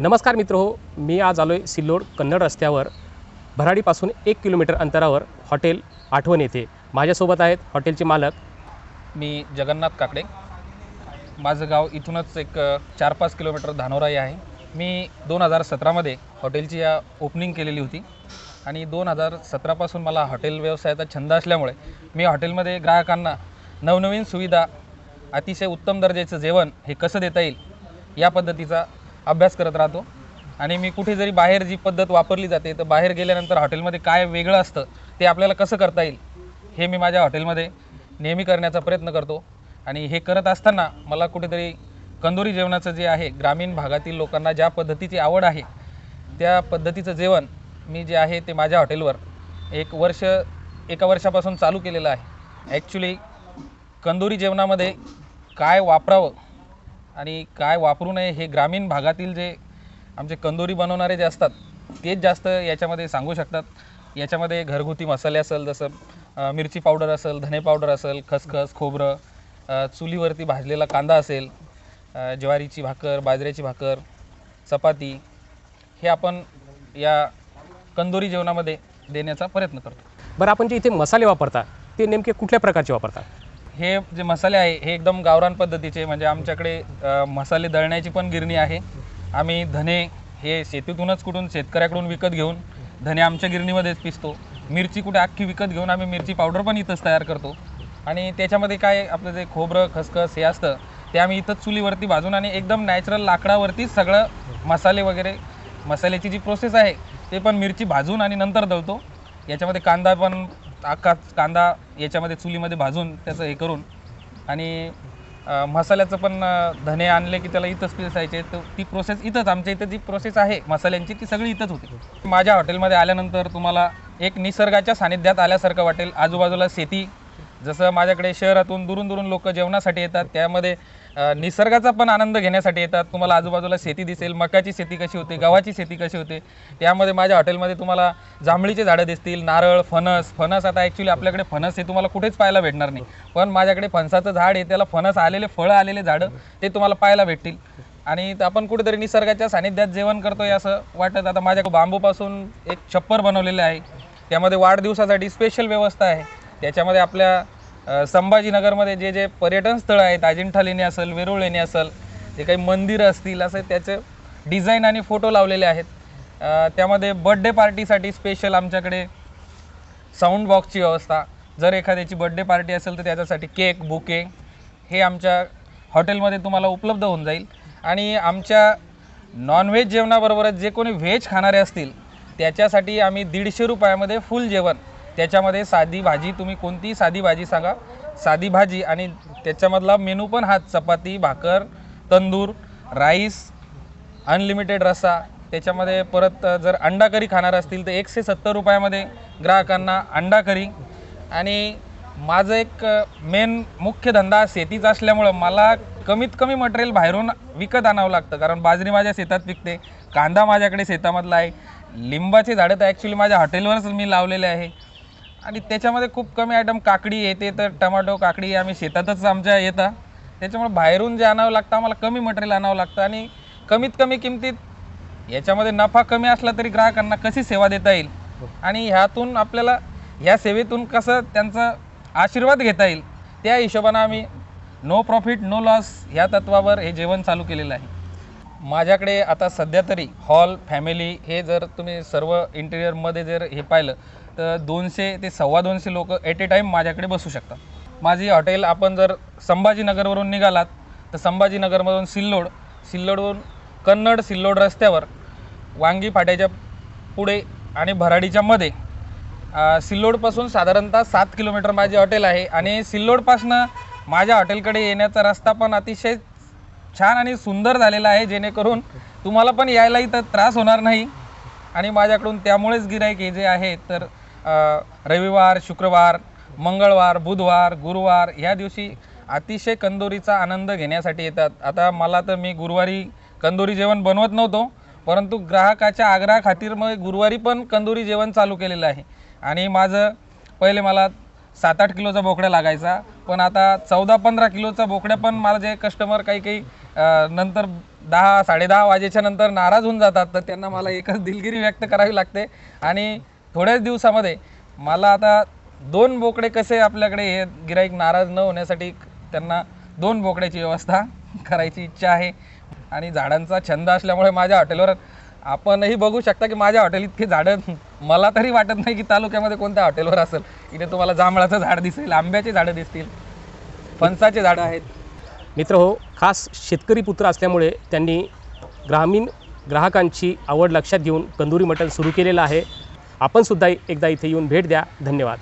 नमस्कार मित्र हो मी आज आलो आहे सिल्लोड कन्नड रस्त्यावर. भराडीपासून एक किलोमीटर अंतरावर हॉटेल आठवण येथे. माझ्यासोबत आहेत हॉटेलचे मालक. मी जगन्नाथ काकडे. माझं गाव इथूनच एक चार पाच किलोमीटर धानोराई आहे. मी दोन हजार सतरामध्ये हॉटेलची या ओपनिंग केलेली होती आणि दोन हजार सतरापासून मला हॉटेल व्यवसायाचा छंद असल्यामुळे मी हॉटेलमध्ये ग्राहकांना नवनवीन सुविधा अतिशय उत्तम दर्जाचं जेवण हे कसं देता येईल या पद्धतीचा अभ्यास करत राहतो. आणि मी कुठे जरी बाहेर जी पद्धत वापरली जाते तर बाहेर गेल्यानंतर हॉटेलमध्ये काय वेगळं असतं ते आपल्याला कसं करता येईल हे मी माझ्या हॉटेलमध्ये नेहमी करण्याचा प्रयत्न करतो. आणि हे करत असताना मला कुठेतरी कंदोरी जेवणाचं जे आहे ग्रामीण भागातील लोकांना ज्या पद्धतीची आवड आहे त्या पद्धतीचं जेवण मी जे आहे ते माझ्या हॉटेलवर एक वर्ष एका वर्षापासून चालू केलेलं आहे. ॲक्च्युली कंदोरी जेवणामध्ये काय वापरावं आणि काय वापरू नये हे ग्रामीण भागातील जे आमचे कंदोरी बनवणारे जे असतात तेच जास्त याच्यामध्ये सांगू शकतात. याच्यामध्ये घरगुती मसाले असेल जसं मिरची पावडर असेल धने पावडर असेल खसखस खोबरं चुलीवरती भाजलेला कांदा असेल ज्वारीची भाकर बाजऱ्याची भाकर चपाती हे आपण या कंदोरी जेवणामध्ये देण्याचा प्रयत्न करतो. बरं आपण जे इथे मसाले वापरता ते नेमके कुठल्या प्रकारचे वापरता? हे जे मसाले आहे हे एकदम गावरान पद्धतीचे म्हणजे आमच्याकडे मसाले दळण्याची पण गिरणी आहे. आम्ही धने हे शेतीतूनच कुठून शेतकऱ्याकडून विकत घेऊन धने आमच्या गिरणीमध्येच पिसतो. मिरची कुठे अख्खी विकत घेऊन आम्ही मिरची पावडर पण इथंच तयार करतो. आणि त्याच्यामध्ये काय आपलं जे खोबरं खसखस हे असतं ते आम्ही इथंच चुलीवरती भाजून आणि एकदम नॅचरल लाकडावरती सगळं मसाले वगैरे मसाल्याची जी प्रोसेस आहे ते पण मिरची भाजून आणि नंतर दळतो. याच्यामध्ये कांदा पण अख्खा कांदा याच्यामध्ये चुलीमध्ये भाजून त्याचं हे करून आणि मसाल्याचं पण धने आणले की त्याला इथंच पिसायचे तर ती प्रोसेस इथंच आमच्या इथं जी प्रोसेस आहे मसाल्यांची ती सगळी इथंच होती. माझ्या हॉटेलमध्ये आल्यानंतर तुम्हाला एक निसर्गाच्या सानिध्यात आल्यासारखं वाटेल. आजूबाजूला शेती जसं माझ्याकडे शहरातून दुरून दुरून लोक जेवणासाठी येतात त्यामध्ये निसर्गाचा पण आनंद घेण्यासाठी येतात. तुम्हाला आजूबाजूला शेती दिसेल मकाची शेती कशी होते गव्हाची शेती कशी होते त्यामध्ये माझ्या हॉटेलमध्ये तुम्हाला जांभळीचे झाडं दिसतील नारळ फणस फणस आता ॲक्च्युली आपल्याकडे फणस हे तुम्हाला कुठेच पाहायला भेटणार नाही. पण माझ्याकडे फणसाचं झाड आहे त्याला फणस आलेले फळं आलेले झाडं ते तुम्हाला पाहायला भेटतील. आणि आपण कुठेतरी निसर्गाच्या सानिध्यात जेवण करतोय असं वाटत. आता माझ्याकडे बांबूपासून एक छप्पर बनवलेलं आहे. त्यामध्ये वाढदिवसासाठी स्पेशल व्यवस्था आहे. त्याच्यामध्ये आपल्या संभाजीनगरमध्ये जे जे पर्यटन स्थळं आहेत अजिंठा लेणी असेल वेरूळ लेणी असेल जे काही मंदिरं असतील असं त्याचे डिझाईन आणि फोटो लावलेले आहेत. त्यामध्ये बड्डे पार्टीसाठी स्पेशल आमच्याकडे साऊंड बॉक्सची व्यवस्था. जर एखाद्याची बड्डे पार्टी असेल तर त्याच्यासाठी केक बुके हे आमच्या हॉटेलमध्ये तुम्हाला उपलब्ध होऊन जाईल. आणि आमच्या नॉनव्हेज जेवणाबरोबरच जे कोणी व्हेज खाणारे असतील त्याच्यासाठी आम्ही दीडशे रुपयामध्ये फुल जेवण त्याच्यामध्ये साधी भाजी तुम्ही कोणतीही साधी भाजी सांगा. साधी भाजी आणि त्याच्यामधला मेनू पण हा चपाती भाकर तंदूर राईस अनलिमिटेड रस्सा त्याच्यामध्ये परत जर अंडा करी खाणार असतील तर एकशे सत्तर रुपयामध्ये ग्राहकांना अंडा करी. आणि माझं एक मेन मुख्य धंदा शेतीचा असल्यामुळं मला कमीत कमी मटेरियल बाहेरून विकत आणावं लागतं. कारण बाजरी माझ्या शेतात पिकते कांदा माझ्याकडे शेतामधला आहे. लिंबाचे झाडं तर ॲक्च्युली माझ्या हॉटेलवरच मी लावलेले आहे. आणि त्याच्यामध्ये खूप कमी आयटम काकडी येते तर टमाटो काकडी आम्ही शेतातच आमच्या येतात त्याच्यामुळे बाहेरून जे आणावं लागतं आम्हाला कमी मटेरियल आणावं लागतं आणि कमीत कमी किमतीत याच्यामध्ये नफा कमी असला तरी ग्राहकांना कशी सेवा देता येईल? आणि ह्यातून आपल्याला ह्या सेवेतून कसं त्यांचा आशीर्वाद घेता येईल? त्या हिशोबानं आम्ही नो प्रॉफिट नो लॉस ह्या तत्वावर हे जेवण चालू केलेलं आहे. माझ्याकडे आता सध्या तरी हॉल फॅमिली हे जर तुम्ही सर्व इंटेरियरमध्ये जर हे पाहिलं तर दोनशे ते सव्वा दोनशे लोक ॲट ए टाईम माझ्याकडे बसू शकतात. माझी हॉटेल आपण जर संभाजीनगरवरून निघालात तर संभाजीनगरमधून सिल्लोड सिल्लोडवरून कन्नड सिल्लोड रस्त्यावर वांगी फाट्याच्या पुढे आणि भराडीच्या मध्ये सिल्लोडपासून साधारणतः सात किलोमीटर माझे हॉटेल आहे आणि सिल्लोडपासनं माझ्या हॉटेलकडे येण्याचा रस्ता पण अतिशय छान आणि सुंदर झालेला आहे जेणेकरून तुम्हाला पण यायलाही तर त्रास होणार नाही. आणि माझ्याकडून त्यामुळेच गिराईक हे जे आहे तर रविवार शुक्रवार मंगळवार बुधवार गुरुवार ह्या दिवशी अतिशय कंदोरीचा आनंद घेण्यासाठी येतात. आता मला तर मी गुरुवारी कंदोरी जेवण बनवत नव्हतो परंतु ग्राहकाच्या आग्रहा खातीर मग गुरुवारी पण कंदोरी जेवण चालू केलेलं आहे. आणि माझं पहिले मला सात आठ किलोचा बोकड्या लागायचा पण आता चौदा पंधरा किलोचा बोकड्या पण मला जे कस्टमर काही काही नंतर दहा साडेदहा वाजेच्या नंतर नाराज होऊन जातात तर त्यांना मला एकच दिलगिरी व्यक्त करावी लागते. आणि थोड्याच दिवसामध्ये. मला आता दोन बोकडे कसे आपल्याकडे हे गिराईक नाराज न होण्यासाठी त्यांना दोन बोकड्याची व्यवस्था करायची इच्छा आहे. आणि झाडांचा छंद असल्यामुळे माझ्या हॉटेलवर आपणही बघू शकता की माझ्या हॉटेल इतकी झाडं मला तरी वाटत नाही की तालुक्यामध्ये कोणत्या हॉटेलवर असेल. इथे तुम्हाला जांभळाचं झाड दिसेल आंब्याची झाडं दिसतील फणसाचे झाडं आहेत. मित्र हो खास शेतकरी पुत्र असल्यामुळे त्यांनी ग्रामीण ग्राहकांची आवड लक्षात घेऊन कंदुरी मटण सुरू केलेलं आहे. आपणसुद्धा एकदा इथे येऊन भेट द्या. धन्यवाद.